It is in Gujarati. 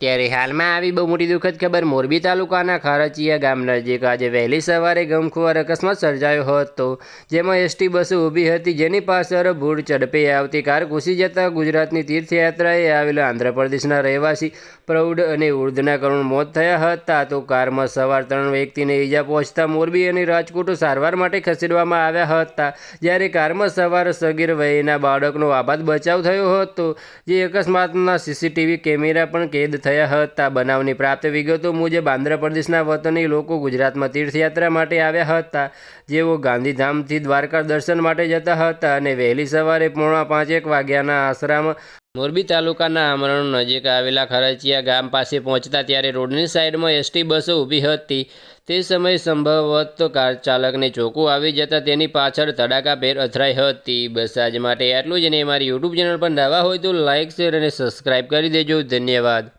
ત્યારે હાલમાં આવી બહુ મોટી દુઃખદ ખબર મોરબી તાલુકાના ખારચીયા ગામ નજીક આજે વહેલી સવારે ગમખુવાર અકસ્માત સર્જાયો હતો. જેમાં એસટી બસો ઊભી હતી, જેની પાછળ ભૂડ ઝડપે આવતી કાર ઘૂસી જતા ગુજરાતની તીર્થયાત્રાએ આવેલા આંધ્રપ્રદેશના રહેવાસી પ્રૌઢ અને ઉર્ધના કરુણ મોત થયા હતા. તો કારમાં સવાર ત્રણ વ્યક્તિને ઈજા પહોંચતા મોરબી અને રાજકોટ સારવાર માટે ખસેડવામાં આવ્યા હતા. જ્યારે કારમાં સવાર સગીર વયના બાળકનો આબાદ બચાવ થયો હતો, જે અકસ્માતના સીસીટીવી કેમેરા પણ કેદ થયા હતા. બનાવની પ્રાપ્ત વિગતો મુજબ આંધ્રપ્રદેશના વતની લોકો ગુજરાતમાં તીર્થયાત્રા માટે આવ્યા હતા. જેઓ ગાંધીધામથી દ્વારકા દર્શન માટે જતા હતા અને વહેલી સવારે પોણા પાંચેક વાગ્યાના આશરામ મોરબી તાલુકાના આમરણ નજીક આવેલા ખરચિયા ગામ પાસે પહોંચતા ત્યારે રોડની સાઈડમાં એસટી બસો ઊભી હતી. તે સમયે સંભવત કાર ચાલકને ચોખ્ખું આવી જતાં તેની પાછળ તડાકાભેર અથડાઈ હતી. બસ આજ માટે આટલું જ ને મારી યુટ્યુબ ચેનલ પર નવા હોય તો લાઇક શેર અને સબસ્ક્રાઈબ કરી દેજો. ધન્યવાદ.